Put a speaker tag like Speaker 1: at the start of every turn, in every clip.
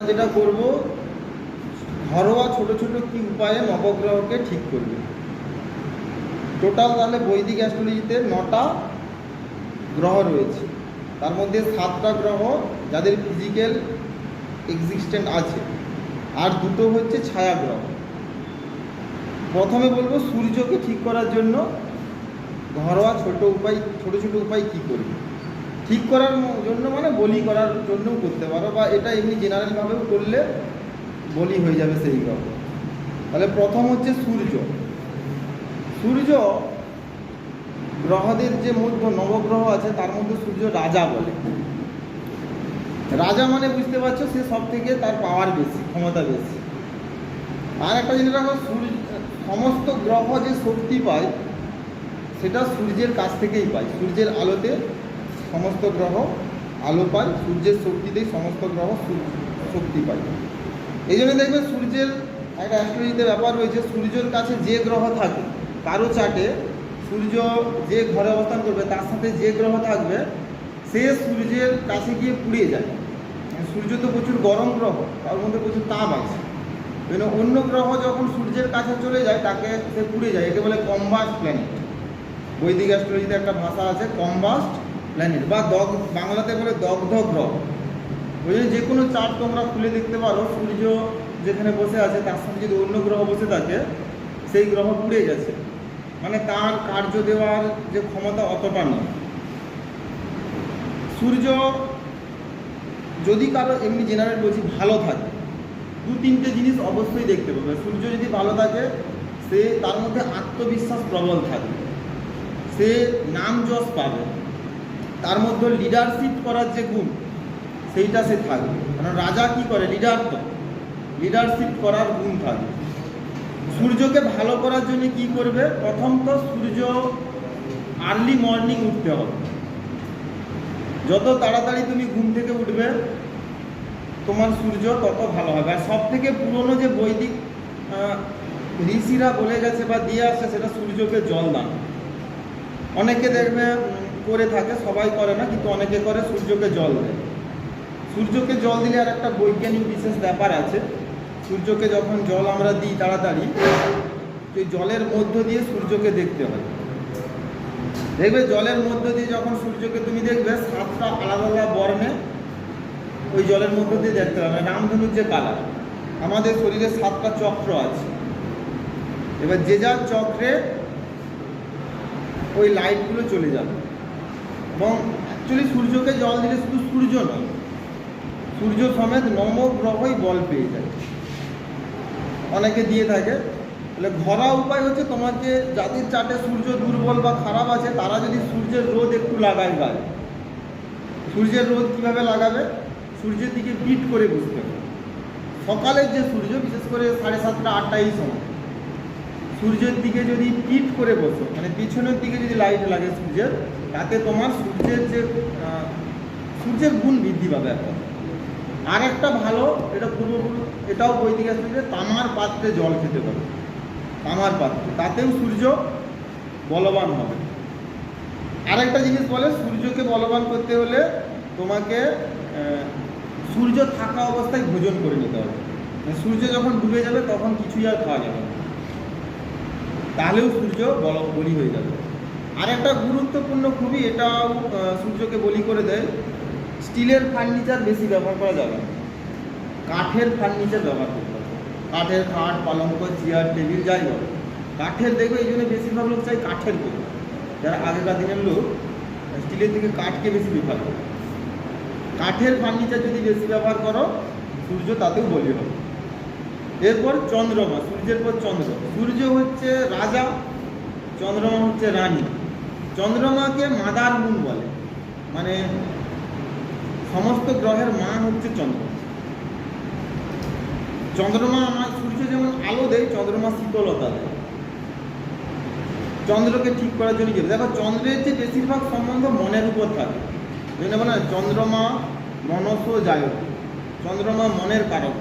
Speaker 1: যেটা করব, ঘরোয়া ছোট ছোট কি উপায়ে নবগ্রহকে ঠিক করবে। টোটাল তাহলে বৈদিক অ্যাস্ট্রোলজিতে নটা গ্রহ রয়েছে। তার মধ্যে সাতটা গ্রহ যাদের ফিজিক্যাল এক্সিস্টেন্ট আছে। আর দুটো হচ্ছে ছায়া গ্রহ। প্রথমে বলব সূর্যকে ঠিক করার জন্য ঘরোয়া ছোট উপায়, ছোট ছোট উপায় কি করবে? ঠিক করার জন্য মানে বলি করার জন্যও করতে পারো বা এটা এমনি জেনারেলভাবেও করলে বলি হয়ে যাবে সেই গ্রহ তাহলে প্রথম হচ্ছে সূর্য। সূর্য গ্রহদের যে মধ্যে নবগ্রহ আছে তার মধ্যে সূর্য রাজা বলে। রাজা মানে বুঝতে পারছ সে সব থেকে তার পাওয়ার বেশি, ক্ষমতা বেশি। আর একটা জিনিস রাখো সূর্য, সমস্ত গ্রহ যে শক্তি পায়, সেটা সূর্যের কাছ থেকেই পায়, সূর্যের আলোতে সমস্ত গ্রহ আলো পায়, সূর্যের শক্তিতেই সমস্ত গ্রহ শক্তি পায়। এই জন্য দেখবেন সূর্যের একটা অ্যাস্ট্রোলজিতে ব্যাপার রয়েছে, সূর্যের কাছে যে গ্রহ থাকে কারও চাটে সূর্য যে ঘরে অবস্থান করবে, তার সাথে যে গ্রহ থাকবে, সে সূর্যের কাছে গিয়ে পুড়িয়ে যায়। মানে সূর্য তো প্রচুর গরম গ্রহ, তার মধ্যে প্রচুর তাপ আছে। ওই জন্য অন্য গ্রহ যখন সূর্যের কাছে চলে যায়, তাকে সে পুড়ে যায়, একে বলে কম্বাস্ট প্ল্যানেট। বৈদিক অ্যাস্ট্রোলজিতে একটা ভাষা আছে কম্বাস্ট প্ল্যানেট বা দগ, বাংলাতে বলে দগ্ধ গ্রহ ওই জন্য যে কোনো চার্ট তোমরা খুলে দেখতে পারো। সূর্য যেখানে বসে আছে, তার সঙ্গে যদি অন্য গ্রহ বসে থাকে, সেই গ্রহ পুড়ে গেছে। মানে তার কার্য দেওয়ার যে ক্ষমতা অতটা নেই। সূর্য যদি কারও এমনি জেনারেল বলছি ভালো থাকে, দু তিনটে জিনিস অবশ্যই দেখতে পাবে। সূর্য যদি ভালো থাকে, সে তার মধ্যে আত্মবিশ্বাস প্রবল থাকবে। সে নাম যশ পাবে। তার মধ্যে লিডারশিপ করার যে গুণ, সেইটা সে থাকবে। কারণ রাজা কি করে? লিডার তো। লিডারশিপ করার গুণ থাকবে। সূর্যকে ভালো করার জন্য কি করবে? প্রথম তো সূর্য আর্লি মর্নিং উঠতে হবে। যত তাড়াতাড়ি তুমি ঘুম থেকে উঠবে, তোমার সূর্য তত ভালো হবে। আর সব থেকে পুরনো যে বৈদিক ঋষিরা বলে গেছে বা দিয়ে আসছে, সেটা সূর্যকে জল দান। অনেকে দেখবে করে থাকে, সবাই করে না, কিন্তু অনেকে করে, সূর্যকে জল দেয়। সূর্যকে জল দিলে আর একটা বৈজ্ঞানিক বিশেষ ব্যাপার আছে। সূর্যকে যখন জল আমরা দিই তাড়াতাড়ি তো জলের মধ্য দিয়ে সূর্যকে দেখতে হয়। দেখবে জলের মধ্য দিয়ে যখন সূর্যকে তুমি দেখবে, সাতটা আলাদা আলাদা বর্ণে ওই জলের মধ্য দিয়ে দেখতে হবে। রামধনুর যে কালার, আমাদের শরীরে সাতটা চক্র আছে। এবার যে যার চক্রে ওই লাইটগুলো চলে যাবে। এবং অ্যাকচুয়ালি সূর্যকে জল দিলে শুধু সূর্য নয়, সূর্য সমেত নবগ্রহই বল পেয়ে যায়। অনেকে দিয়ে থাকে। তাহলে ঘরোয়া উপায় হচ্ছে তোমার যে যাদের চাটে সূর্য দুর্বল বা খারাপ আছে, তারা যদি সূর্যের রোদ একটু লাগায় গায়ে, সূর্যের রোদ কীভাবে লাগাবে? সূর্যের দিকে বিট করে বসতে হবে। সকালের যে সূর্য, বিশেষ করে সাড়ে সাতটা, আটটা এই সময়, সূর্যের দিকে যদি পিট করে বসো মানে পিছনের দিকে যদি লাইট লাগে সূর্যের তাতে তোমার সূর্যের যে সূর্যের গুণ বৃদ্ধি পাবে একটা আর একটা ভালো, এটা পূর্বপুরুষ, এটাও বৈদিক আসলে তামার পাত্রে জল খেতে পারে। তামার পাত্রে, তাতেও সূর্য বলবান হবে। আরেকটা জিনিস বলে, সূর্যকে বলবান করতে হলে তোমাকে সূর্য থাকা অবস্থায় ভোজন করে নিতে হবে। মানে সূর্য যখন ডুবে যাবে, তখন কিছুই আর খাওয়া যাবে না। তাহলেও সূর্য বল বলি হয়ে যাবে। আর একটা গুরুত্বপূর্ণ খুবই এটাও সূর্যকে বলি করে দেয়, স্টিলের ফার্নিচার বেশি ব্যবহার করা যাবে কাঠের ফার্নিচার ব্যবহার করতে হবে। কাঠের খাট, পালঙ্ক, চেয়ার, টেবিল, যাই হোক। কাঠের দেখবে এই জন্য বেশিরভাগ লোক চাই কাঠের করবে যারা আগেকার দিনের লোক, স্টিলের থেকে কাঠকে বেশি ব্যবহার করে। কাঠের ফার্নিচার যদি বেশি ব্যবহার করো, সূর্য তাতেও বলি হবে। এরপর চন্দ্রমা, সূর্যের পর চন্দ্র। সূর্য হচ্ছে রাজা, চন্দ্রমা হচ্ছে রানী। চন্দ্রমাকে মাদার মুন বলে। মানে সমস্ত গ্রহের মা হচ্ছে চন্দ্র। চন্দ্রমা আমার সূর্য যেমন আলো দেয় চন্দ্রমা শীতলতা দেয়। চন্দ্রকে ঠিক করার জন্য কি দেখো চন্দ্রের যে বেশিরভাগ সম্বন্ধ মনের উপর থাকে। বলে না, চন্দ্রমা মনস জায়ক চন্দ্রমা মনের কারক।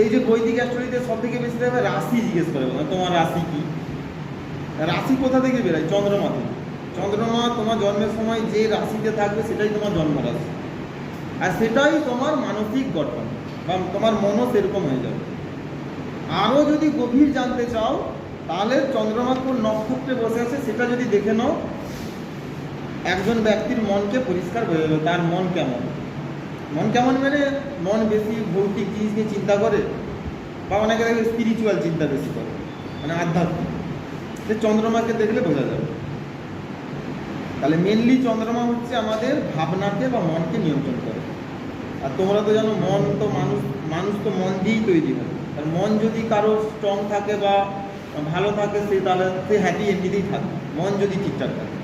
Speaker 1: এই যে বৈদিক অ্যাস্ট্রোলজিতে সব থেকে বেশি দেখবে রাশি জিজ্ঞেস করে তোমার রাশি কি? রাশি কোথা থেকে বেরোয়? চন্দ্রমা থেকে। চন্দ্রমা তোমার জন্মের সময় যে রাশিতে থাকবে, সেটাই তোমার জন্মরাশি। আর সেটাই তোমার মানসিক গঠন, বা তোমার মনও সেরকম হয়ে যাবে। আরও যদি গভীর জানতে চাও, তাহলে চন্দ্রমা কোন নক্ষত্রে বসে আছে, সেটা যদি দেখে নাও। একজন ব্যক্তির মনকে পরিষ্কার হয়ে যাবে, তার মন কেমন? মন কেমন মানে মন বেশি ভৌতিক জিনিস নিয়ে চিন্তা করে, বা অনেকে স্পিরিচুয়াল চিন্তা বেশি করে মানে আধ্যাত্মিক। সে চন্দ্রমাকে দেখলে বোঝা যাবে। তাহলে মেনলি চন্দ্রমা হচ্ছে আমাদের ভাবনাকে বা মনকে নিয়ন্ত্রণ করে। আর তোমরা তো জানো, মন তো মানুষ মানুষ তো মন দিয়েই তৈরি হয়। আর মন যদি কারও স্ট্রং থাকে বা ভালো থাকে, সে তাহলে সে হ্যাপি এমনিতেই থাকে মন যদি ঠিকঠাক থাকে।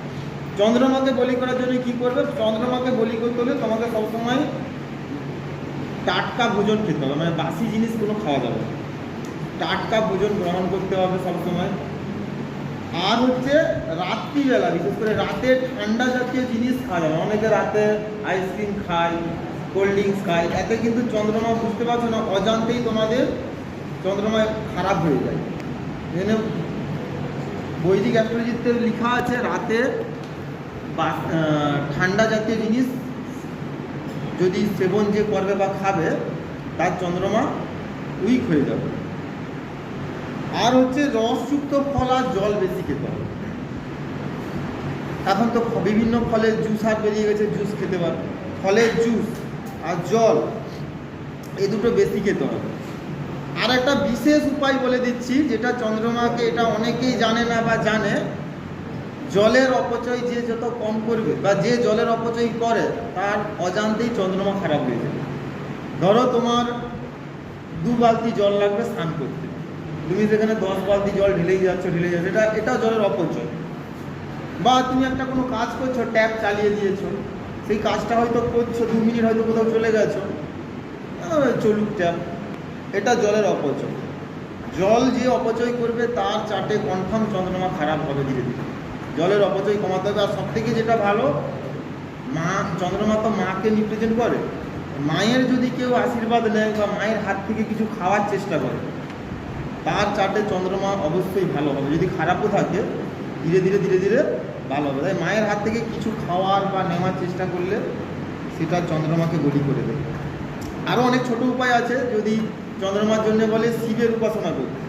Speaker 1: চন্দ্রমাকে বলি করার জন্য কি করবে? চন্দ্রমাকে বলি করতে হলে তোমাকে সবসময় টাটকা ভোজন খেতে হবে। মানে বাসি জিনিস কোনো খাওয়া যাবে না। টাটকা ভোজন গ্রহণ করতে হবে সবসময়। আর হচ্ছে রাত্রিবেলা, বিশেষ করে রাতে ঠান্ডা জাতীয় জিনিস খাওয়া না। অনেকে রাতে আইসক্রিম খায় কোল্ড ড্রিঙ্কস খায়। এতে কিন্তু চন্দ্রমা বুঝতে পারছ না, অজান্তেই তোমাদের চন্দ্রমা খারাপ হয়ে যায়। জন্য বৈদিক অ্যাস্ট্রোলজিতে লেখা আছে, রাতে ঠান্ডা জাতীয় জিনিস যদি সেবন যে করবে বা খাবে, তার চন্দ্রমা উইক হয়ে যাবে। আর হচ্ছে রসযুক্ত ফল আর জল বেশি খেতে হবে। এখন তো বিভিন্ন ফলের জুস আর বেরিয়ে গেছে জুস খেতে পারে। ফলের জুস আর জল, এই দুটো বেশি খেতে হবে। আর একটা বিশেষ উপায় বলে দিচ্ছি, যেটা চন্দ্রমাকে এটা অনেকেই জানে না বা জানে, জলের অপচয় যে যত কম করবে বা যে জলের অপচয় করে, তার অজান্তেই চন্দ্রমা খারাপ হয়ে যাবে। ধরো তোমার দু বালতি জল লাগবে স্নান করতে। তুমি সেখানে দশ বালতি জল ঢেলেই যাচ্ছ ঢেলেই যাচ্ছ, এটা, এটাও জলের অপচয়। বা তুমি একটা কোনো কাজ করছ, ট্যাপ চালিয়ে দিয়েছ, সেই কাজটা হয়তো করছ, দু মিনিট হয়তো কোথাও চলে গেছো চলুক ট্যাপ। এটা জলের অপচয়। জল যে অপচয় করবে, তার চাটে কনফার্ম চন্দ্রমা খারাপ হবে ধীরে ধীরে। জলের অপচয় কমাতে হবে। আর সব থেকে যেটা ভালো, মা, চন্দ্রমা তো মাকে রিপ্রেজেন্ট করে। মায়ের যদি কেউ আশীর্বাদ নেয় বা মায়ের হাত থেকে কিছু খাওয়ার চেষ্টা করে তার চাটে চন্দ্রমা অবশ্যই ভালো হবে। যদি খারাপও থাকে, ধীরে ধীরে ধীরে ধীরে ভালো হবে। তাই মায়ের হাত থেকে কিছু খাওয়ার বা নেওয়ার চেষ্টা করলে সেটা চন্দ্রমাকে গলি করে দেবে। আরও অনেক ছোট উপায় আছে, যদি চন্দ্রমার জন্য বলে শিবের উপাসনা করতে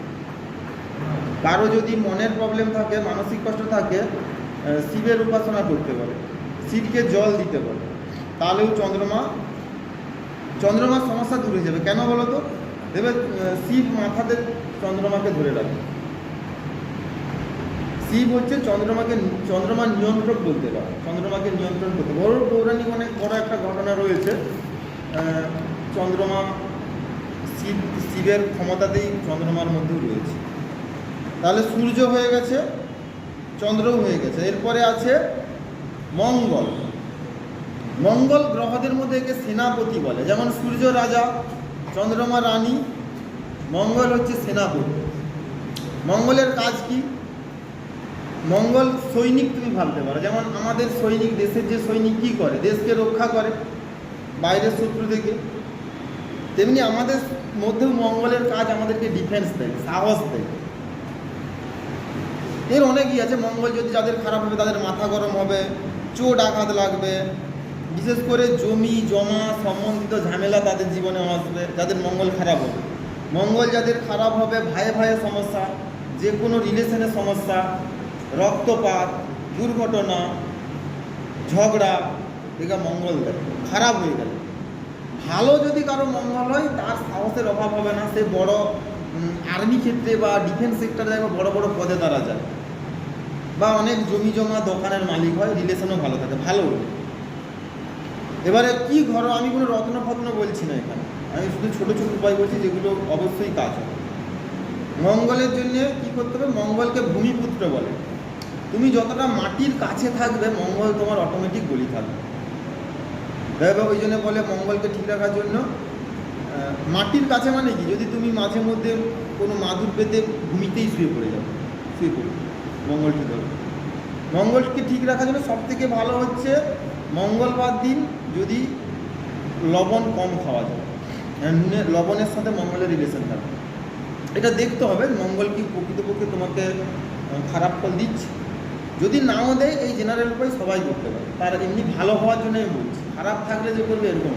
Speaker 1: কারও যদি মনের প্রবলেম থাকে, মানসিক কষ্ট থাকে শিবের উপাসনা করতে পারে। শিবকে জল দিতে পারে। তাহলেও চন্দ্রমা, চন্দ্রমার সমস্যা দূর হয়ে যাবে। কেন বলো তো? দেবে শিব মাথাতে চন্দ্রমাকে ধরে রাখে। শিব হচ্ছে চন্দ্রমাকে চন্দ্রমার নিয়ন্ত্রক বলতে পারে, চন্দ্রমাকে নিয়ন্ত্রণ করতে। বড় পৌরাণিক অনেক বড় একটা ঘটনা রয়েছে। চন্দ্রমা শিব, শিবের ক্ষমতাতেই চন্দ্রমার মধ্যেও রয়েছে। তাহলে সূর্য হয়ে গেছে, চন্দ্রও হয়ে গেছে। এরপরে আছে মঙ্গল। মঙ্গল গ্রহদের মধ্যে একে সেনাপতি বলে। যেমন সূর্য রাজা, চন্দ্রমা রানী মঙ্গল হচ্ছে সেনাপতি। মঙ্গলের কাজ কি? মঙ্গল সৈনিক তুমি ভাবতে পারো। যেমন আমাদের সৈনিক, দেশের যে সৈনিক কি করে? দেশকে রক্ষা করে বাইরের শত্রু থেকে। তেমনি আমাদের মধ্যেও মঙ্গলের কাজ আমাদেরকে ডিফেন্স দেয়, সাহস দেয়। এর অনেকই আছে। মঙ্গল যদি যাদের খারাপ হবে, তাদের মাথা গরম হবে চোট আঘাত লাগবে। বিশেষ করে জমি, জমা, সম্বন্ধিত ঝামেলা তাদের জীবনে আসবে, যাদের মঙ্গল খারাপ হবে। মঙ্গল যাদের খারাপ হবে, ভাইয়ে ভাইয়ে সমস্যা, যে কোনো রিলেশনের সমস্যা, রক্তপাত, দুর্ঘটনা, ঝগড়া, এগুলো মঙ্গল দেয়, খারাপ হয়ে গেল। ভালো যদি কারও মঙ্গল হয়, তার সাহসের অভাব হবে না, সে বড় আর্মি ক্ষেত্রে বা ডিফেন্স সেক্টরে বা বড় বড় পদে তারা যায়। বা অনেক জমি জমা দোকানের মালিক হয় রিলেশনও ভালো থাকে, ভালো। এবারে কি ঘর, আমি কোনো রত্ন ফত্ন বলছি না এখানে। আমি শুধু ছোট ছোট উপায় বলছি যেগুলো অবশ্যই কাজ হবে মঙ্গলের জন্য কি করতে হবে? মঙ্গলকে ভূমিপুত্র বলে। তুমি যতটা মাটির কাছে থাকবে, মঙ্গল তোমার অটোমেটিক বলি থাকবে। দেখো ওই জন্য বলে মঙ্গলকে ঠিক রাখার জন্য। মাটির কাছে মানে কি? যদি তুমি মাঝে মধ্যে কোনো মাদুর পেতে ভূমিতেই শুয়ে পড়ে যাবে শুয়ে পড়বে মঙ্গল ঠিক হবে মঙ্গলকে ঠিক রাখার জন্য সব থেকে ভালো হচ্ছে মঙ্গলবার দিন যদি লবণ কম খাওয়া যায়। নুনের লবণের সাথে মঙ্গলের রিলেশন থাকে এটা দেখতে হবে, মঙ্গল কি প্রকৃতপক্ষে তোমাকে খারাপ ফল দিচ্ছে? যদি নাও দেয়, এই জেনারেল উপায় সবাই করতে পারে। তার এমনি ভালো হওয়ার জন্য আমি বলছি। খারাপ থাকলে যে করবে, এরকম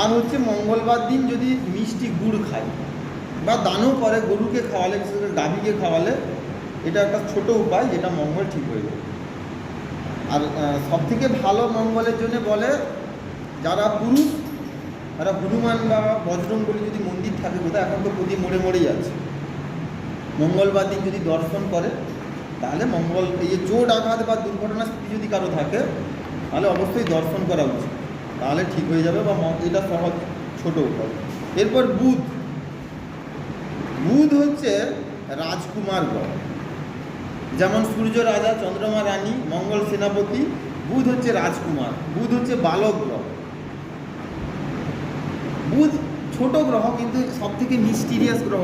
Speaker 1: আর হচ্ছে মঙ্গলবার দিন যদি মিষ্টি গুড় খায়, বা দানও করে গরুকে খাওয়ালে, বিশেষ করে গাভীকে খাওয়ালে, এটা একটা ছোট উপায়, যেটা মঙ্গল ঠিক হয়ে যাবে। আর সবথেকে ভালো মঙ্গলের জন্য বলে, যারা পুরুষ তারা হনুমান বা বজরং বলে যদি মন্দির থাকে কোথায়? এখন তো প্রতি মোড়ে মোড়েই আছে মঙ্গলবার দিন যদি দর্শন করে, তাহলে মঙ্গল, এই যে চোট আঘাত বা দুর্ঘটনা স্থিতি যদি কারও থাকে, তাহলে অবশ্যই দর্শন করা উচিত। তাহলে ঠিক হয়ে যাবে বা এটা সহজ, ছোট উপায়। এরপর বুধ। বুধ হচ্ছে রাজকুমার গ্রহ যেমন সূর্য রাজা, চন্দ্রমা রানী, মঙ্গল সেনাপতি, বুধ হচ্ছে রাজকুমার। বুধ হচ্ছে বালক গ্রহ বুধ ছোট গ্রহ কিন্তু সব থেকে মিস্টিরিয়াস গ্রহ।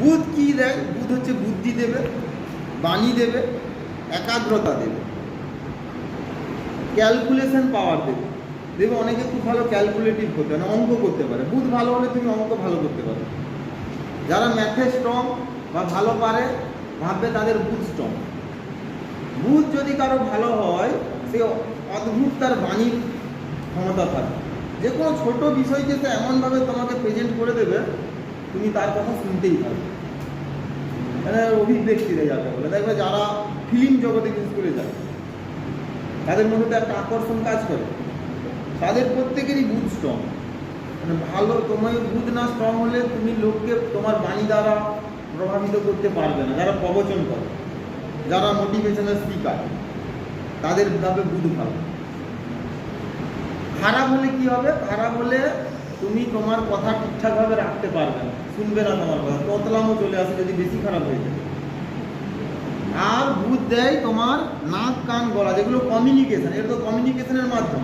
Speaker 1: বুধ। কি দেয়? বুধ হচ্ছে বুদ্ধি দেবে, বাণী দেবে, একাগ্রতা দেবে। ক্যালকুলেশন পাওয়ার দেবে। দেবে অনেকে খুব ভালো ক্যালকুলেটিভ করতে পারে, অঙ্ক করতে পারে। বুধ ভালো হলে তুমি অঙ্ক ভালো করতে পারো। যারা ম্যাথে স্ট্রং বা ভালো পারে, ভাববে তাদের বুধ স্ট্রং বুধ যদি কারও ভালো হয়, সে অদ্ভুত তার বাণীর ক্ষমতা থাকে যে কোনো ছোট বিষয়কে সে এমনভাবে তোমাকে প্রেজেন্ট করে দেবে, তুমি তার কথা শুনতেই থাকবে মানে অভিব্যক্তিতে যাবে বলে। দেখবে যারা ফিল্ম জগতে বিশেষ করে যায়, তাদের মধ্যে তো একটা আকর্ষণ কাজ করে। তাদের প্রত্যেকেরই বুধ স্ট্রং মানে ভালো, তোমার বুধ না স্ট্রং হলে তুমি লোককে তোমার বাণী দ্বারা প্রভাবিত করতে পারবে না। যারা প্রবচন করে, যারা মোটিভেশনাল স্পিকার তাদের ভাবে বুধ ভালো। খারাপ হলে কি হবে? খারাপ হলে তুমি তোমার কথা ঠিকঠাকভাবে রাখতে পারবে না। শুনবে না তোমার কথা। তোতলামও চলে আসে যদি বেশি খারাপ হয়ে যায়। আর বুধ দেয় তোমার নাক, কান, গলা, যেগুলো কমিউনিকেশন এটা তো কমিউনিকেশনের মাধ্যম।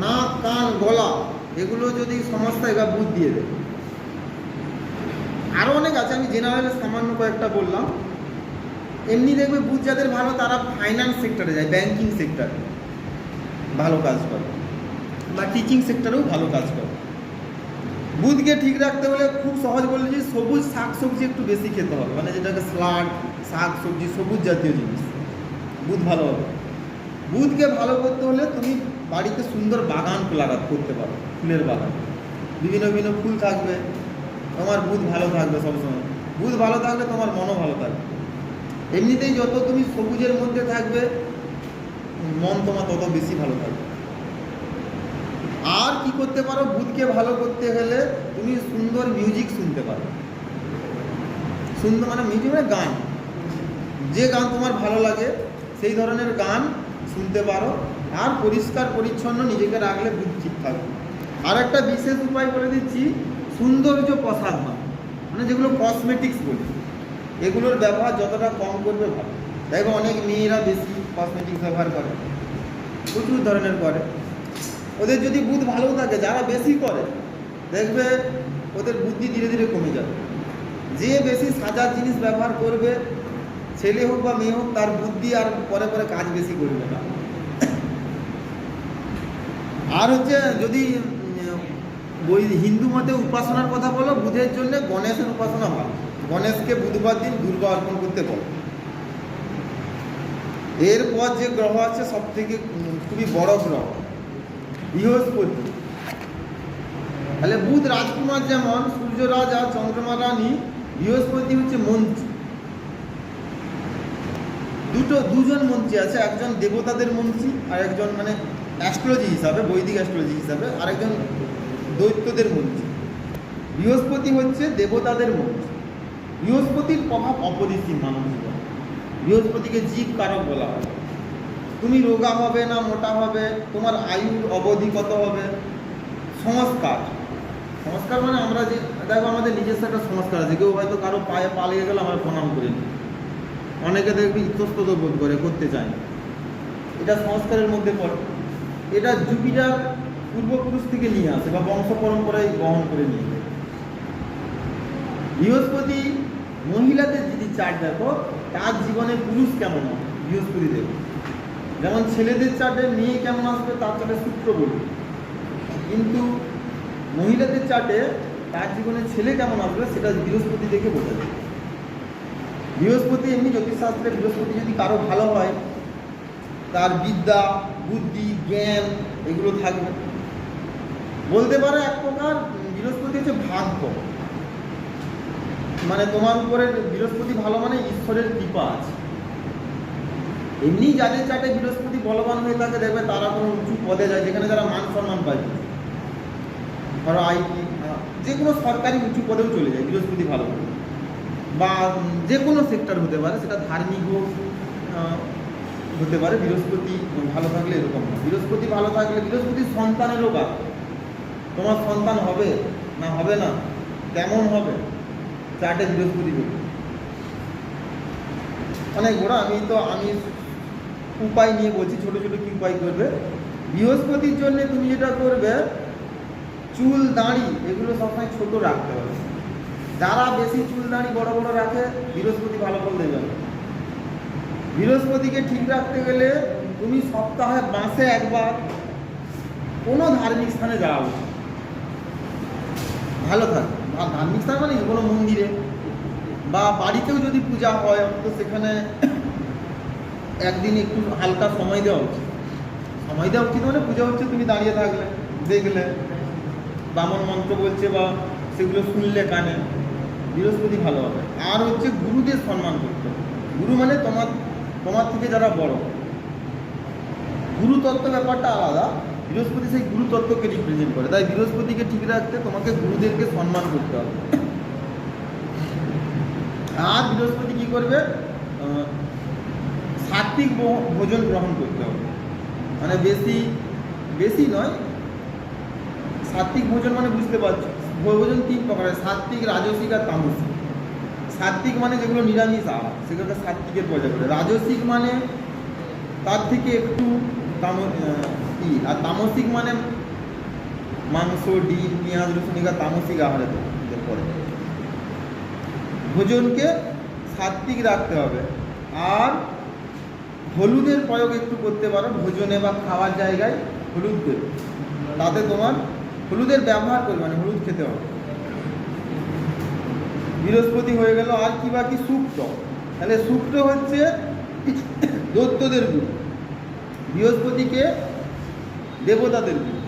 Speaker 1: নাক, কান, গলা, এগুলো যদি সমস্যা এবার বুধ দিয়ে দেয়। আরও অনেক আছে, আমি জেনারেলে সামান্য কয়েকটা বললাম। এমনি দেখবে বুধ যাদের ভালো, তারা ফাইন্যান্স সেক্টরে যায় ব্যাংকিং সেক্টরে ভালো কাজ করে। বা টিচিং সেক্টরেও ভালো কাজ করে। বুধকে ঠিক রাখতে হলে খুব সহজ বলে যে সবুজ শাক সবজি একটু বেশি খেতে হবে। মানে যেটাকে স্লাড শাক সবজি সবুজ জাতীয় জিনিস। বুধ ভালো হবে। বুধকে ভালো করতে হলে তুমি বাড়িতে সুন্দর বাগান লাগা করতে পারো, ফুলের বাগান। বিভিন্ন বিভিন্ন ফুল থাকবে। তোমার বুধ ভালো থাকবে সবসময়। বুধ ভালো থাকলে তোমার মনও ভালো থাকবে। এমনিতেই যত তুমি সবুজের মধ্যে থাকবে, মন তোমার তত বেশি ভালো থাকবে। আর কি করতে পারো? বুধকে ভালো করতে গেলে তুমি সুন্দর মিউজিক শুনতে পারো। সুন্দর মানে মিউজিক মানে গান। যে গান তোমার ভালো লাগে, সেই ধরনের গান শুনতে পারো আর পরিষ্কার, পরিচ্ছন্ন নিজেকে রাখলে বুধ ঠিক থাকবে আর একটা বিশেষ উপায় বলে দিচ্ছি, সৌন্দর্য প্রসাধন মানে যেগুলো কসমেটিক্স বলি। এগুলোর ব্যবহার যতটা কম করবে ভালো। দেখো অনেক মেয়েরা বেশি কসমেটিক্স ব্যবহার করে। প্রচুর ধরনের করে। ওদের যদি বুধ ভালো থাকে, যারা বেশি করে, দেখবে ওদের বুদ্ধি ধীরে ধীরে কমে যাবে। যে বেশি সাজার জিনিস ব্যবহার করবে, ছেলে হোক বা মেয়ে হোক, তার বুদ্ধি আর পরে পরে কাজ বেশি করবে না। আর হচ্ছে যদি বই হিন্দু মতে উপাসনার কথা বলো বুধের জন্য গণেশের উপাসনা হয়। গণেশকে বুধবার দিন দুর্গা অর্পণ করতে বলো। এরপর যে গ্রহ আছে সব থেকে খুবই বড় গ্রহ। বৃহস্পতি। তাহলে বুধ রাজকুমার যেমন সূর্য রাজা চন্দ্রমা রানী বৃহস্পতি হচ্ছে মন্ত্রী। দুটো, দুজন মন্ত্রী আছে, একজন দেবতাদের মন্ত্রী আর একজন মানে অ্যাস্ট্রোলজি হিসাবে, বৈদিক অ্যাস্ট্রোলজি হিসাবে, আরেকজন দৈত্যদের মন্ত্রী। বৃহস্পতি হচ্ছে দেবতাদের মন্ত্রী। বৃহস্পতির প্রভাব অপরিসীম জীবনে বৃহস্পতিকে জীব কারক বলা হয়। তুমি রোগা হবে না মোটা হবে, তোমার আয়ুর অবধি কত হবে? সংস্কার। সংস্কার মানে আমরা যে, দেখো আমাদের নিজস্ব একটা সংস্কার আছে। কেউ হয়তো কারও পায়ে পালিয়ে গেলে আমরা প্রণাম করি। অনেকে দেখবি ইতস্তত বোধ করে, করতে চায় এটা সংস্কারের মধ্যে পড়ে। এটা জুপিটার পূর্বপুরুষ থেকে নিয়ে আসে বা বংশ পরম্পরায় বহন করে নিয়ে যায় বৃহস্পতি মহিলাদের যদি চার্ট দেখো তার জীবনে পুরুষ কেমন হবে? বৃহস্পতি দেব যেমন ছেলেদের চার্টে মেয়ে কেমন আসবে তার চার্টে সূত্র বলবে কিন্তু মহিলাদের চার্টে তার জীবনে ছেলে কেমন আসবে সেটা বৃহস্পতি দেখে বোঝা যায়। বৃহস্পতি এমনি জ্যোতিষশাস্ত্রে বৃহস্পতি যদি কারও ভালো হয়, তার বিদ্যা, বুদ্ধি, জ্ঞান এগুলো থাকবে। বলতে পারে এক প্রকার বৃহস্পতি হচ্ছে ভাগ্য মানে তোমার উপরে বৃহস্পতি ভালো মানে ঈশ্বরের কৃপা আছে। এমনি যাদের চাটে বৃহস্পতি বলবান হয়ে থাকে, দেখবে তারা কোনো উঁচু পদে যায়, যেখানে যারা মান সম্মান পায় ধরো আইটি যে কোনো সরকারি উঁচু পদেও চলে যায়, বৃহস্পতি ভালো। বা যে কোনো সেক্টর হতে পারে, সেটা ধার্মিক হোক হতে পারে, বৃহস্পতি ভালো থাকলে এরকম হয়। বৃহস্পতি ভালো থাকলে, বৃহস্পতি সন্তানেরও কাজ তোমার সন্তান হবে না হবে না, কেমন হবে, চারটে বৃহস্পতি অনেক বড়, আমি তো, আমি উপায় নিয়ে বলছি, ছোট ছোট কি উপায় করবে? বৃহস্পতির জন্য তুমি যেটা করবে, চুল দাঁড়ি এগুলো সবসময় ছোট রাখতে হবে। যারা বেশি চুল দাড়ি বড় বড় রাখে, বৃহস্পতি ভালো ফল দেবে। বৃহস্পতিকে ঠিক রাখতে গেলে তুমি সপ্তাহে মাসে একবার কোনো ধার্মিক স্থানে যাওয়া উচিত ভালো থাকে। ধার্মিক স্থান মানে কোনো মন্দিরে। বা বাড়িতেও যদি পূজা হয়, তো সেখানে একদিন একটু হালকা সময় দেওয়া উচিত। সময় দেওয়া উচিত মানে পূজা হচ্ছে, তুমি দাঁড়িয়ে থাকলে, দেখলে। বামন মন্ত্র বলছে বা সেগুলো শুনলে কানে। বৃহস্পতি ভালো হবে। আর হচ্ছে গুরুদের সম্মান করতে। গুরু মানে তোমার তোমার থেকে যারা বড়। গুরুতত্ত্ব ব্যাপারটা আলাদা। বৃহস্পতি সেই গুরুতত্ত্বকে রিপ্রেজেন্ট করে। তাই বৃহস্পতিকে ঠিক রাখতে তোমাকে গুরুদেরকে সম্মান করতে হবে। আর বৃহস্পতি কি করবে? সাত্বিক ভোজন গ্রহণ করতে হবে। মানে বেশি বেশি নয় সাত্বিক ভোজন মানে বুঝতে পারছ। ভোজন তিন প্রকারের সাত্বিক রাজসিক আর তামসিক। সাত্বিক মানে যেগুলো নিরামিষ আহার, সেগুলোকে সাত্বিকের পর্যায়ে করে রাজসিক মানে তার থেকে একটু তাম আর তামসিক মানে মাংস, ডিম, পেঁয়াজ, রসুন এগুলো তামসিক আহারে পড়ে ভোজনকে সাত্বিক রাখতে হবে। আর হলুদের প্রয়োগ একটু করতে পারো, ভোজনে বা খাওয়ার জায়গায় হলুদ দেবে। তাতে তোমার হলুদের ব্যবহার করবে মানে হলুদ খেতে হবে। বৃহস্পতি হয়ে গেল, আর কি বাকি? শুক্র তাহলে শুক্র হচ্ছে দৈত্যদের গুরু বৃহস্পতিকে দেবতাদের গুরু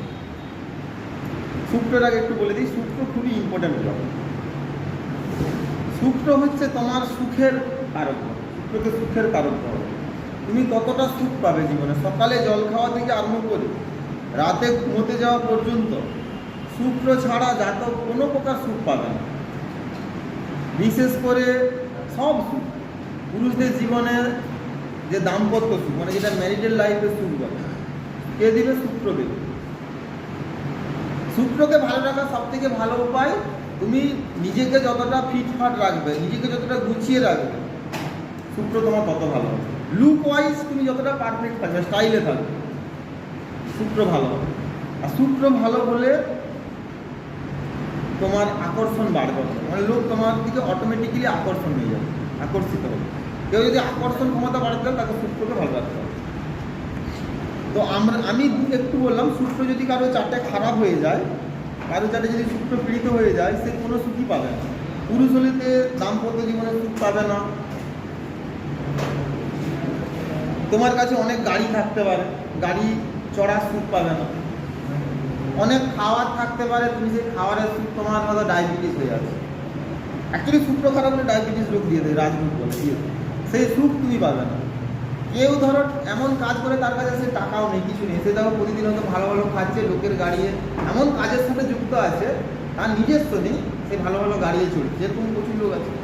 Speaker 1: শুক্রটাকে একটু বলে দিই শুক্র খুবই ইম্পর্ট্যান্ট গ্রহ শুক্র হচ্ছে তোমার সুখের কারক। শুক্রকে সুখের কারক গ্রহ। তুমি কতটা সুখ পাবে জীবনে? সকালে জল খাওয়া থেকে আরম্ভ করে রাতে ঘুমোতে যাওয়া পর্যন্ত শুক্র ছাড়া জাতক কোনো প্রকার সুখ পাবে না। বিশেষ করে সব সুখ। পুরুষদের জীবনে যে দাম্পত্য সুখ মানে যেটা ম্যারিটাল লাইফে সুখ বলে, কে দিবে? শুক্র দেবে। শুক্রকে ভালো রাখার সব থেকে ভালো উপায়, তুমি নিজেকে যতটা ফিটফাট রাখবে, নিজেকে যতটা গুছিয়ে রাখবে, শুক্র তোমার তত ভালো হবে। লুক ওয়াইজ তুমি যতটা পারফেক্ট থাকবে স্টাইলে থাকবে। সূত্র ভালো। হবে আর সূত্র ভালো হলে তোমার আকর্ষণ বাড়বে। মানে লোক তোমার দিকে অটোমেটিক্যালি আকর্ষণ হয়ে যাবে, আকর্ষিত হবে। কেউ যদি আকর্ষণ ক্ষমতা বাড়াতে চায়, তাকে সূত্রকে ভালো রাখতে হবে। তো আমরা, আমি একটু বললাম, সূত্র যদি কারও চারটে খারাপ হয়ে যায়, কারও চারটে যদি সূত্র পীড়িত হয়ে যায়, সে কোনো সুখই পাবে না। পুরুষ হলে তে দাম্পত্য জীবনে সুখ পাবে না। তোমার কাছে অনেক গাড়ি থাকতে পারে, গাড়ি চড়ার সুখ পাবে না। অনেক খাওয়ার থাকতে পারে, তুমি সেই খাওয়ারের সুখ তোমার হয়তো ডায়াবেটিস হয়ে যাচ্ছে। অ্যাকচুয়ালি শুক্র খারাপ ডায়াবেটিস রোগ দিয়ে দেয় রাজরোগ বলে, দিয়ে। সেই সুখ তুমি পাবে না। কেউ ধরো এমন কাজ করে তার কাছে সে টাকাও নেই, কিছু নেই। সে দেখো প্রতিদিন হয়তো ভালো ভালো খাচ্ছে, লোকের গাড়িয়ে এমন কাজের সাথে যুক্ত আছে, তার নিজস্ব নেই, সে ভালো ভালো গাড়িয়ে চলছে। এরকম প্রচুর লোক আছে।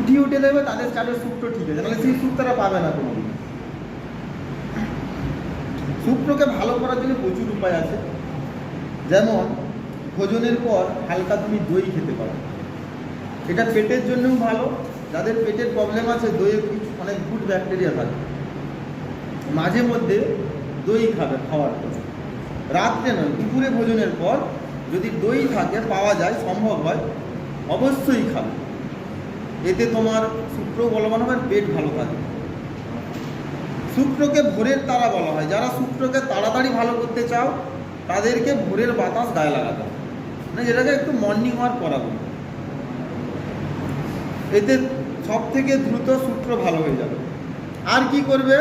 Speaker 1: উঠিয়ে উঠে দেবে, তাদের চারের সুখটা ঠিক আছে। তাহলে সেই সুখ তারা পাবে না কোনো শুক্রকে ভালো করার জন্য প্রচুর উপায় আছে। যেমন, ভোজনের পর হালকা তুমি দই খেতে পারো। এটা পেটের জন্যও ভালো, যাদের পেটের প্রবলেম আছে, দইয়ে কিছু অনেক গুড ব্যাকটেরিয়া থাকে। মাঝে মধ্যে দই খাবে খাওয়ার পর। রাত্রে নয়, দুপুরে ভোজনের পর যদি দই থাকে, পাওয়া যায়, সম্ভব হয়, অবশ্যই খাবে। এতে তোমার শুক্র বলবান হবে পেট ভালো থাকে শুক্রকে ভোরের তারা বলা হয়। যারা শুক্রকে তাড়াতাড়ি ভালো করতে চাও, তাদেরকে ভোরের বাতাস গায়ে লাগাতে হবে। মানে যেটাকে একটু মর্নিং ওয়াক করা এতে সব থেকে দ্রুত সূত্র ভালো হয়ে যাবে। আর কি করবে?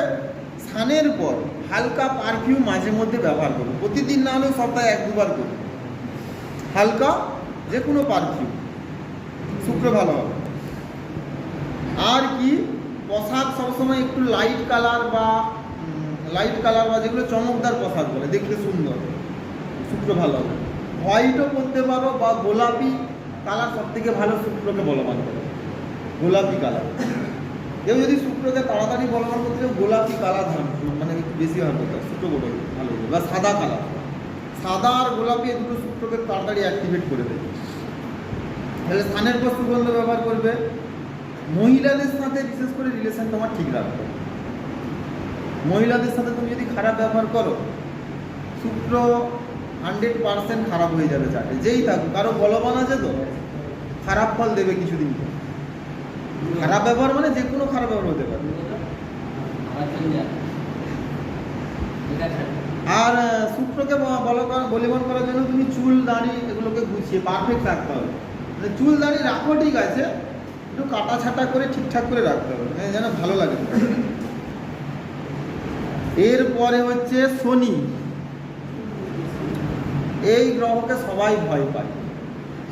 Speaker 1: স্নানের পর হালকা পারফিউম মাঝে মধ্যে ব্যবহার করবে। প্রতিদিন না হলেও সপ্তাহে এক দুবার করবে। হালকা যে কোনো পারফিউম শুক্র ভালো হবে। আর কি? পোশাক সবসময় একটু লাইট কালার বা লাইট কালার বা যেগুলো চমকদার পোশাক বলে দেখতে সুন্দর। শুক্র ভালো হবে। হোয়াইটও পরতে পারো বা গোলাপি কালার সব থেকে ভালো শুক্রকে বলবান করে। গোলাপি কালার কেউ যদি শুক্রকে তাড়াতাড়ি বলবান করতে চাও, গোলাপি কালার ধান মানে বেশি ভালো করতে হবে শুক্র বলে ভালো বা সাদা কালার সাদা আর গোলাপি দুটো শুক্রকে তাড়াতাড়ি অ্যাক্টিভেট করে দেবে। তাহলে স্থানের পর সুগন্ধ ব্যবহার করবে। মহিলাদের সাথে বিশেষ করে রিলেশন তোমার ঠিক রাখবে মহিলাদের সাথে তুমি যদি খারাপ ব্যবহার করো, শুক্র হান্ড্রেড পার্সেন্ট খারাপ হয়ে যাবে চাটে যেই থাকুক। কারও বলবান আছে তো, খারাপ ফল দেবে কিছুদিন। খারাপ ব্যবহার মানে যে কোনো খারাপ ব্যবহার হতে পারে। আর শুক্রকে বলিবন করার জন্য তুমি চুল, দাড়ি এগুলোকে গুছিয়ে পারফেক্ট রাখতে হবে। মানে চুল, দাড়ি রাখো ঠিক আছে একটু কাটা ছাটা করে ঠিকঠাক করে রাখতে হবে মানে যেন ভালো লাগে। এরপরে হচ্ছে শনি। এই গ্রহকে সবাই ভয় পায়,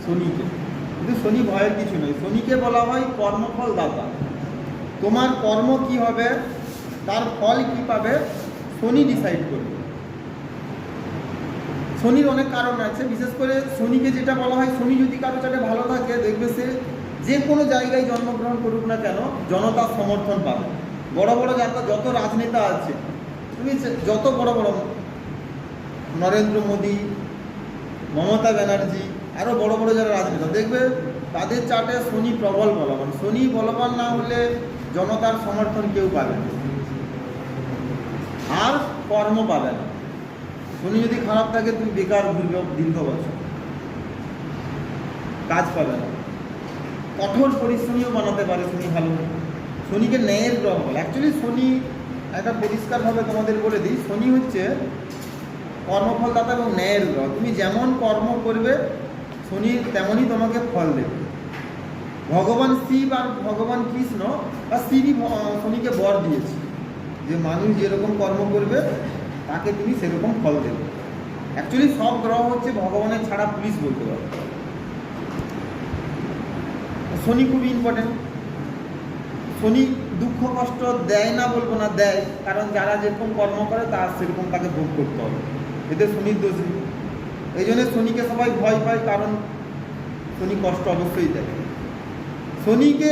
Speaker 1: শনিকে। কিন্তু শনি ভয়ের কিছু নয় শনিকে বলা হয় কর্মফল দাতা তোমার কর্ম কি হবে? তার ফল কি পাবে? শনি ডিসাইড করবে। শনির অনেক কারণ আছে। বিশেষ করে শনিকে যেটা বলা হয়, শনি যদি কারও চাটে ভালো থাকে, দেখবে সে যে কোনো জায়গায় জন্মগ্রহণ করুক না কেন জনতার সমর্থন পাবে। বড় বড় যত যত রাজনেতা আছে, তুমি যত বড় বড় নরেন্দ্র মোদী, মমতা ব্যানার্জি আরও বড় বড় যারা রাজনেতা, দেখবে তাদের চাটে শনি প্রবল বলবান। শনি বলবান না হলে জনতার সমর্থন কেউ পাবে না। আর কর্ম পাবে না। শনি যদি খারাপ থাকে, তুমি বেকার দীর্ঘ বছর। কাজ পাবে না। কঠোর পরিশ্রমীও বানাতে পারে শনি ভালো শনিকে ন্যায়ের গ্রহ বলে। অ্যাকচুয়ালি শনি একটা পরিষ্কারভাবে তোমাদের বলে দিই, শনি হচ্ছে কর্মফলদাতা এবং ন্যায়ের গ্রহ তুমি যেমন কর্ম করবে, শনি তেমনই তোমাকে ফল দেবে। ভগবান শিব আর ভগবান কৃষ্ণ, বা শিবই শনিকে বর দিয়েছে। যে মানুষ যেরকম কর্ম করবে, তাকে তুমি সেরকম ফল দেবে। অ্যাকচুয়ালি সব গ্রহ হচ্ছে ভগবানের ছাড়া পুলিশ বলতে পারো শনি খুবই ইম্পর্টেন্ট শনি দুঃখ, কষ্ট দেয় না বলব না, দেয়। কারণ যারা যেরকম কর্ম করে, তার সেরকম তাকে ভোগ করতে হবে। এতে শনির দোষ নেই এই জন্য শনিকে সবাই ভয় পায়, কারণ শনি কষ্ট অবশ্যই দেয়। শনিকে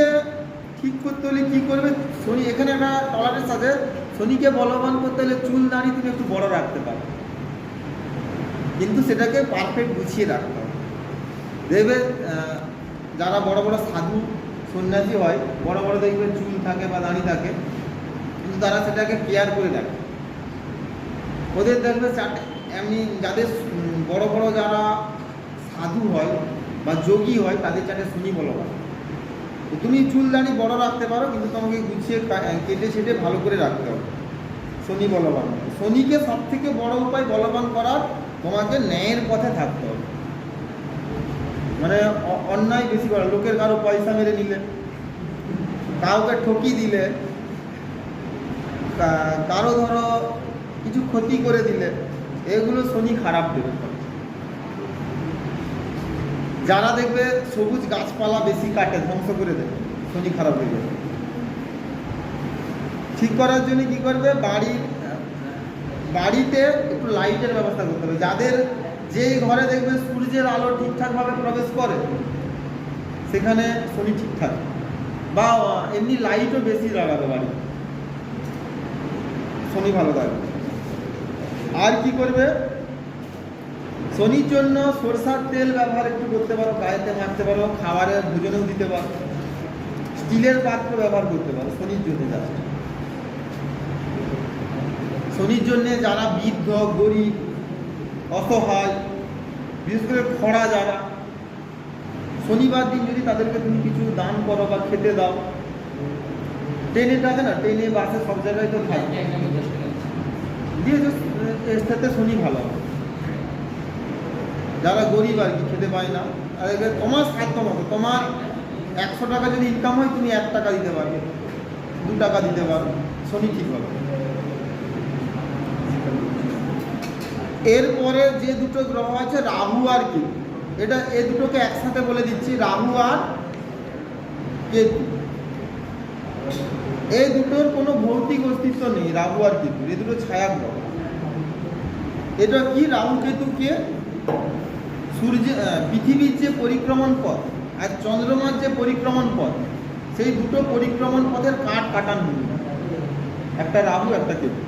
Speaker 1: ঠিক করতে হলে কী করবে? শনি এখানে একটা টলারেন্স আছে। শনিকে বলবান করতে হলে চুল দাঁড়িয়ে তুমি একটু বড় রাখতে পারো। কিন্তু সেটাকে পারফেক্ট গুছিয়ে রাখতে হবে। দেখবে যারা বড় বড় সাধু সন্ন্যাসী হয়, বড় বড় দেখবে চুল থাকে বা দাঁড়ি থাকে, কিন্তু তারা সেটাকে কেয়ার করে রাখে ওদের দেখবে এমনি যাদের বড় বড় যারা সাধু হয় বা যোগী হয়, তাদের চারটে শুনি বলো তুমি চুল দাঁড়ি বড় রাখতে পারো, কিন্তু তোমাকে গুছিয়ে কেটে ছেটে ভালো করে রাখতে হবে। শনি বলবান। শনিকে সব থেকে বড় উপায় বলবান করার তোমাকে ন্যায়ের পথে থাকতে হবে। মানে অন্যায় বেশি করা, লোকের কারও পয়সা মেরে নিলে, কাউকে ঠকি দিলে কারও ধরো কিছু ক্ষতি করে দিলে, এগুলো শনি খারাপ দেবে যারা দেখবে সবুজ গাছপালা বেশি কাটে, ধ্বংস করে দেবে, শনি খারাপ হয়ে যাবে ঠিক করার জন্য কি করবে? বাড়ি, বাড়িতে একটু লাইটের ব্যবস্থা করতে হবে। যাদের যে ঘরে দেখবে সূর্যের আলো ঠিকঠাকভাবে প্রবেশ করে, সেখানে শনি ঠিকঠাক। বা, এমনি লাইটও বেশি লাগাতে বাড়ি শনি ভালো থাকবে আর কি করবে? শনির জন্য সরষার তেল ব্যবহার একটু করতে পারো, গায়েতে মারতে পারো, খাবারে ভোজনেও দিতে পারো। স্টিলের পাত্র ব্যবহার করতে পারো, শনির জন্য জাস্ট শনির জন্যে যারা বৃদ্ধ, গরিব অসহায়, বিশেষ করে খরা যারা, শনিবার দিন যদি তাদেরকে তুমি কিছু দান করো বা খেতে দাও, ট্রেনে থাকে না, ট্রেনে, বাসে সব জায়গায় তো দিয়েছ এর সাথে শনি ভালো। যারা গরিব আর কি, খেতে পায় না। আর তোমার সাধ্য মতো, তোমার একশো টাকা যদি ইনকাম হয়, তুমি এক টাকা দিতে পারবে, দু টাকা দিতে পারবে, শনি ঠিক হবে। এরপরে যে দুটো গ্রহ আছে, রাহু আর কেতু। এটা এ দুটোকে একসাথে বলে দিচ্ছি, রাহু আর কেতু। এই দুটোর কোনো ভৌতিক অস্তিত্ব নেই, রাহু আর কেতু। এই দুটো ছায়া গ্রহ এটা কি রাহু কেতুকে সূর্য পৃথিবীর যে পরিক্রমণ পথ আর চন্দ্রমার যে পরিক্রমণ পথ, সেই দুটো পরিক্রমণ পথের কাঠ কাটান একটা রাহু, একটা কেতু।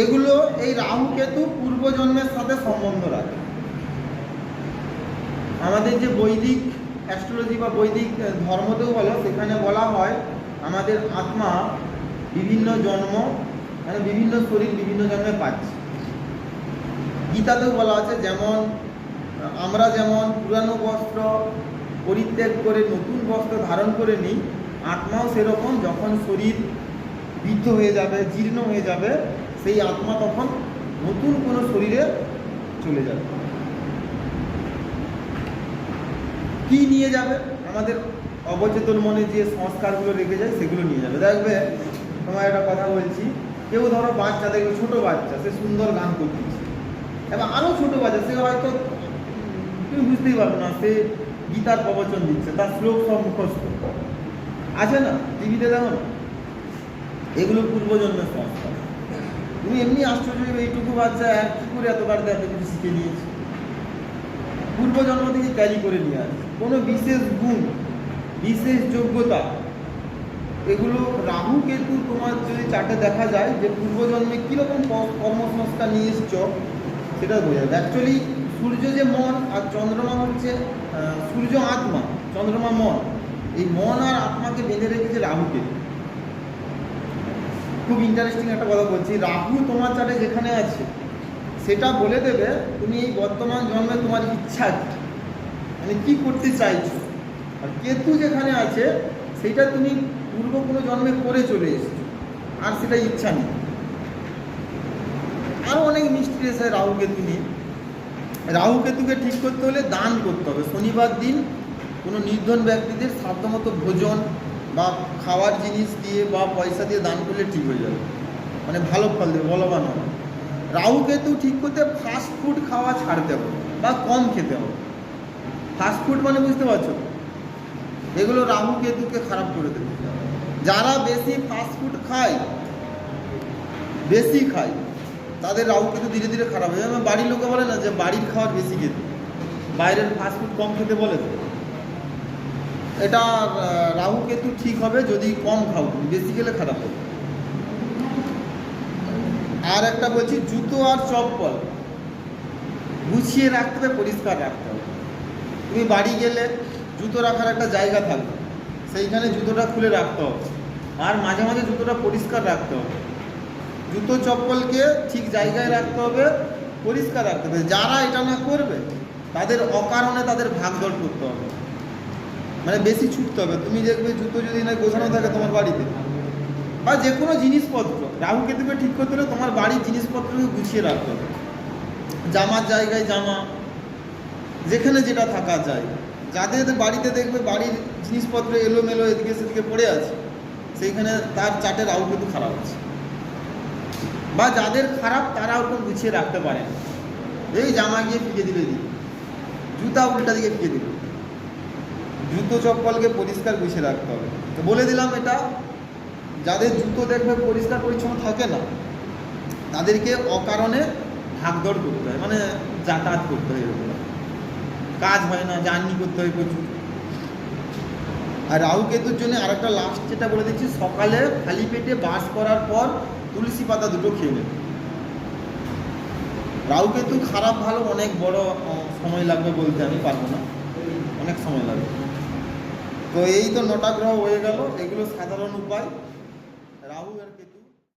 Speaker 1: এগুলো এই রাহু কেতু পূর্বজন্মের সাথে সম্বন্ধ রাখে। আমাদের যে বৈদিক অ্যাস্ট্রোলজি বা বৈদিক ধর্মতেও বলো, সেখানে বলা হয় আমাদের আত্মা বিভিন্ন জন্ম মানে বিভিন্ন শরীর বিভিন্ন জন্মে পাচ্ছে। গীতাতেও বলা আছে, যেমন আমরা যেমন পুরানো বস্ত্র পরিত্যাগ করে নতুন বস্ত্র ধারণ করে নিই, আত্মাও সেরকম, যখন শরীর বৃদ্ধ হয়ে যাবে, জীর্ণ হয়ে যাবে সেই আত্মা তখন নতুন কোনো শরীরে চলে যাবে। কি নিয়ে যাবে? আমাদের অবচেতন মনে যে সংস্কারগুলো রেখে যায়, সেগুলো নিয়ে যাবে। দেখবে তোমার একটা কথা বলছি, কেউ ধরো বাচ্চা, দেখবে ছোটো বাচ্চা, সে সুন্দর গান করতেছে এবার আরও ছোটো বাচ্চা, সে হয়তো তুমি বুঝতেই পারবে না, সে গীতার প্রবচন দিচ্ছে, তার শ্লোক সব মুখস্থ। আছে না? টিভিতে দেখো এগুলো পূর্বজন্মের সংস্কার। তুমি এমনি আশ্চর্য এইটুকু বাচ্চা কী করে এত এত কিছু শিখে নিয়েছে? পূর্বজন্ম থেকে ক্যারি করে নিয়ে আসে কোনো বিশেষ গুণ, বিশেষ যোগ্যতা, এগুলো রাহু কেতু তোমার যদি চার্টে দেখা যায়, যে পূর্বজন্মে কীরকম কর্মসংস্কার নিয়ে এসছ, সেটা বোঝা যাবে অ্যাকচুয়ালি সূর্য যে মন আর চন্দ্রমা হচ্ছে সূর্য আত্মা, চন্দ্রমা মন। এই মন আর আত্মাকে বেঁধে রেখেছে রাহু কেতু। খুব ইন্টারেস্টিং একটা কথা বলছি। রাহু তোমার চার্টে যেখানে আছে, সেটা বলে দেবে, তুমি এই বর্তমান জন্মে তোমার ইচ্ছা কি? মানে কি করতে চাইছো? আর কেতু যেখানে আছে, সেটা তুমি পূর্ব কোনো জন্মে করে চলে এসেছ, আর সেটা ইচ্ছা নেই। আরও অনেক মিষ্টি আছে রাহু কেতু নিয়ে। রাহু কেতুকে ঠিক করতে হলে দান করতে হবে। শনিবার দিন কোনো নির্ধন ব্যক্তিদের সাধ্যমতো ভোজন বা খাওয়ার জিনিস দিয়ে বা পয়সা দিয়ে দান করলে ঠিক হয়ে যাবে। মানে ভালো ফল দেবে, বলবান হবে। রাহু কেতু ঠিক করতে ফাস্ট ফুড খাওয়া ছাড়তে হবে বা কম খেতে হবে। ফাস্ট ফুড মানে বুঝতে পারছ? এগুলো রাহু কেতুকে খারাপ করে দেবে। যারা বেশি ফাস্ট ফুড খায়, বেশি খায়, তাদের রাহু কেতু ধীরে ধীরে খারাপ হয়ে যাবে বাড়ির লোকে বলে না যে বাড়ির খাবার বেশি খেতে বাইরের ফাস্ট ফুড কম খেতে বলে এটা রাহু কেতু ঠিক হবে যদি কম খাও তুমি বেশি গেলে খারাপ হবে। আর একটা বলছি, জুতো আর চপ্পল গুছিয়ে রাখতে হবে, পরিষ্কার রাখতে হবে। তুমি বাড়ি গেলে জুতো রাখার একটা জায়গা থাকবে, সেইখানে জুতোটা খুলে রাখতে হবে। আর মাঝে মাঝে জুতোটা পরিষ্কার রাখতে হবে। জুতো চপ্পলকে ঠিক জায়গায় রাখতে হবে, পরিষ্কার রাখতে হবে। যারা এটা না করবে, তাদের অকারণে তাদের ভাগদর করতে হবে। মানে বেশি ছুটতে হবে। তুমি দেখবে জুতো যদি না গোছানো থাকে তোমার বাড়িতে। বা যে কোনো জিনিসপত্র রাহু কেতুকে ঠিক করতে হলে তোমার বাড়ির জিনিসপত্রকে গুছিয়ে রাখতে হবে। জামার জায়গায় জামা, যেখানে যেটা থাকা যায়। যাদের বাড়িতে দেখবে বাড়ির জিনিসপত্র এলোমেলো এদিকে সেদিকে পড়ে আছে, সেইখানে তার চাটে রাহু কেতু খারাপ আছে। বা যাদের খারাপ তারা ওরকম গুছিয়ে রাখতে পারে। এই জামা গিয়ে ফিকে দিলে দিই জুতা উল্টা দিকে ফিকে দিল জুতো চপ্পলকে পরিষ্কার গুছিয়ে রাখতে হবে। তো বলে দিলাম এটা, যাদের জুতো দেখবে পরিষ্কার পরিচ্ছন্ন থাকে না, তাদেরকে অকারণে ভাগদৌড় করতে হয় মানে যাতায়াত করতে হয় এরকম। কাজ হয় না, জার্নি করতে হয় প্রচুর। আর রাহু কেতুর জন্য আরেকটা লাস্ট যেটা বলে দিচ্ছি, সকালে খালি পেটে বাস করার পর তুলসী পাতা দুটো খেয়ে নেবে। রাহু কেতু খারাপ ভালো, অনেক বড় সময় লাগবে বলতে আমি পারব না। অনেক সময় লাগবে। তো এই তো নটা গ্রহ হয়ে গেল এগুলো সাধারণ উপায়। রাহু আর